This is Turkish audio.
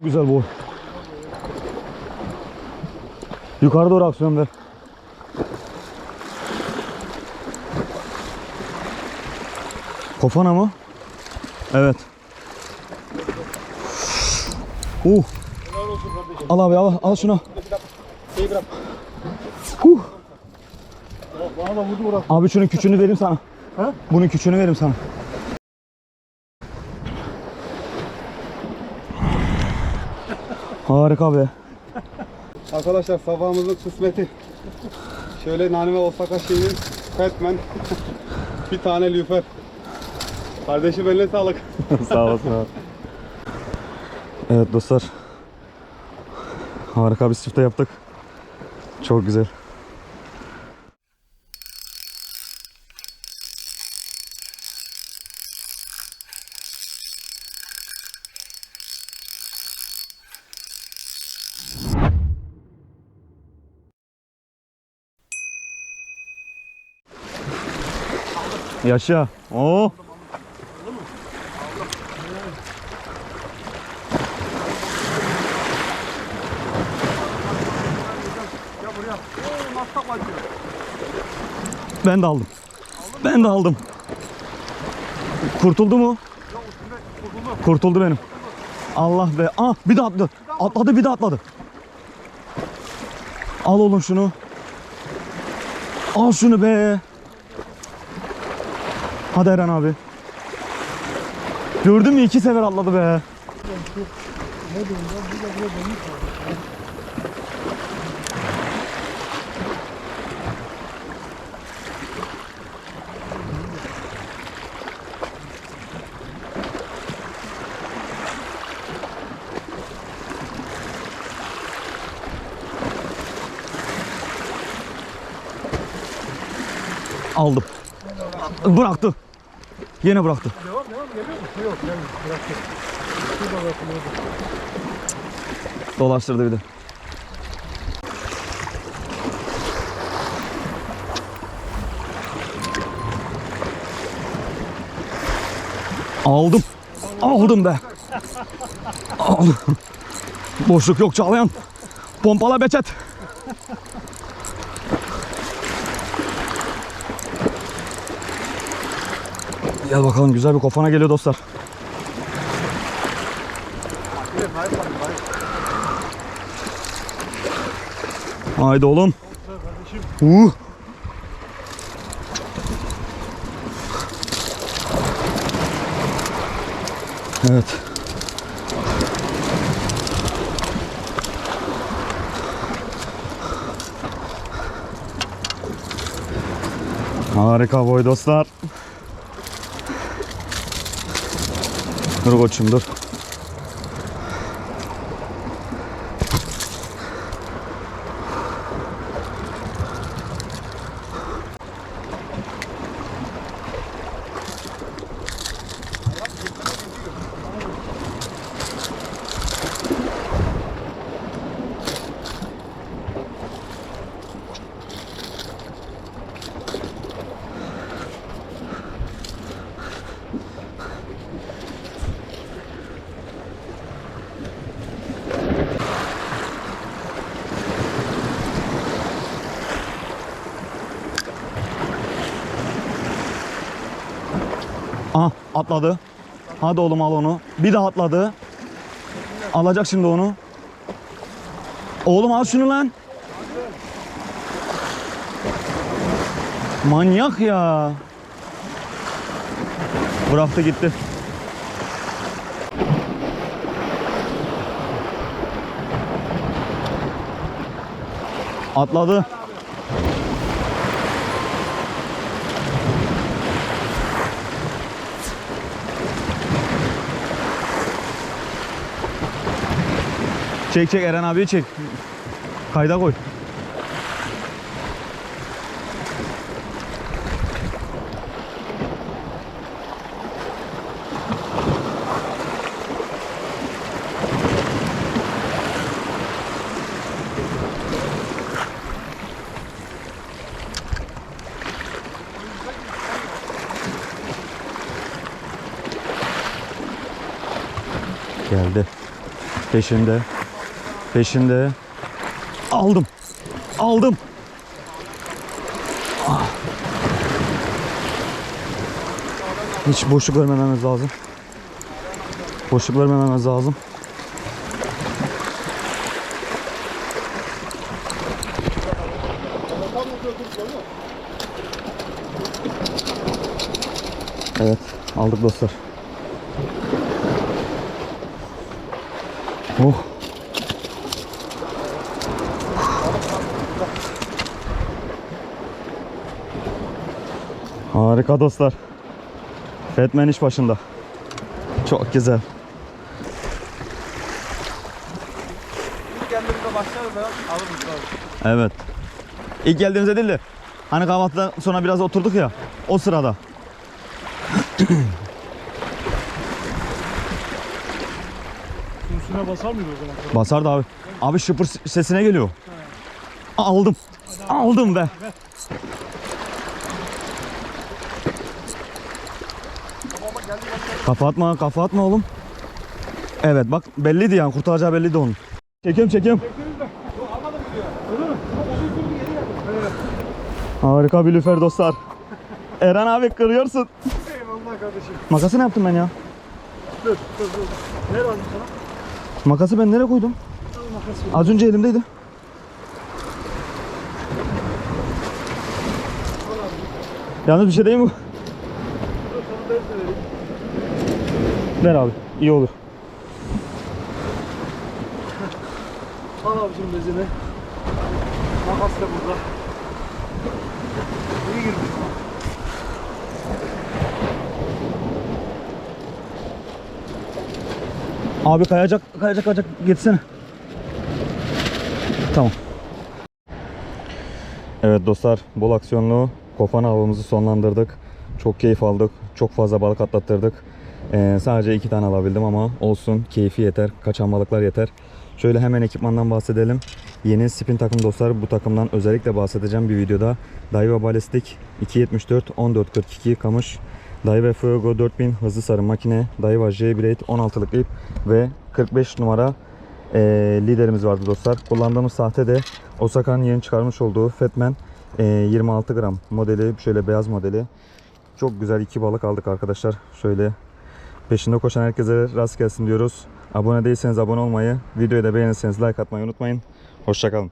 Güzel boy. Yukarı doğru aksiyon ver. Kofana mı? Evet. Uh. Al abi al, al şunu. Huh. Abi şunun küçüğünü vereyim sana. Bunun küçüğünü vereyim sana. Harika be. Arkadaşlar sabahımızın kısmeti. Şöyle nane ve Osaka şeyinin Fatman. bir tane lüfer. Kardeşim eline sağlık. Sağ olasın abi. Evet dostlar. Harika bir çifte yaptık. Çok güzel. Yaşa. Oo. Ben de aldım. Ben de aldım. Kurtuldu mu? Kurtuldu benim. Allah be. Ah bir de atladı. Atladı bir de atladı. Al oğlum şunu. Al şunu be. Hadi Eren abi. Gördün mü iki sefer atladı be. Aldım. Bıraktı. Yine bıraktı. Devam devam geliyor mu? Yok gelmiyor. Bıraktı. Dolaştırdı bir de. Aldım. Aldım be. Aldım. Boşluk yok Çağlayan. Pompala Beçet. Gel bakalım güzel bir kofana geliyor dostlar. Haydi oğlum. Uh. Evet. Harika boy dostlar. Dur koçum dur. Atladı. Hadi oğlum al onu. Bir daha atladı. Alacak şimdi onu. Oğlum al şunu lan. Manyak ya. Bıraktı gitti. Atladı. Çek çek Eren abiyi çek. Kayda koy. Geldi. Peşinde. Peşinde. Aldım. Aldım. Ah. Hiç boşluk vermememiz lazım. Boşluk vermememiz lazım. Evet, aldık dostlar. Harika dostlar. Fatman iş başında. Çok güzel. Kendimize başlarız da alırız abi. Evet. İlk geldiğimizde değil de hani kahvaltıdan sonra biraz oturduk ya o sırada. Üstüne basar mıydı o zaman? Basardı abi. Abi şıpır sesine geliyor. Aldım. Aldım be. Kafa atma, kafa atma oğlum. Evet bak belliydi yani kurtaracağı belliydi onun. Çekiyorum çekiyorum. Harika bir lüfer dostlar. Eren abi kırıyorsun. Eyvallah kardeşim. Makası ne yaptım ben ya? Dur dur dur. Ne lazım sana? Makası ben nereye koydum? Al. Az önce elimdeydi. Yalnız bir şey değil mi? Dur sana bez de vereyim. Ver abi. iyi olur. Al abicim bezini. Makas da burada. İyi girmiş. Abi kayacak, kayacak, kayacak. Gitsene. Tamam. Evet dostlar, bol aksiyonlu Kofan avımızı sonlandırdık. Çok keyif aldık. Çok fazla balık atlattırdık. Ee, sadece iki tane alabildim ama olsun. Keyfi yeter. Kaçan balıklar yeter. Şöyle hemen ekipmandan bahsedelim. Yeni spin takım dostlar. Bu takımdan özellikle bahsedeceğim bir videoda. Daiwa Ballistic 274 1442 kamış. Daiwa Fuego 4000 hızlı sarı makine. Daiwa J-Blade 16'lık ip ve 45 numara e, liderimiz vardı dostlar. Kullandığımız sahte de Osaka'nın yeni çıkarmış olduğu Fatman e, 26 gram modeli. Şöyle beyaz modeli. Çok güzel iki balık aldık arkadaşlar. Şöyle peşinde koşan herkese rast gelsin diyoruz. Abone değilseniz abone olmayı, videoyu da beğenirseniz like atmayı unutmayın. Hoşçakalın.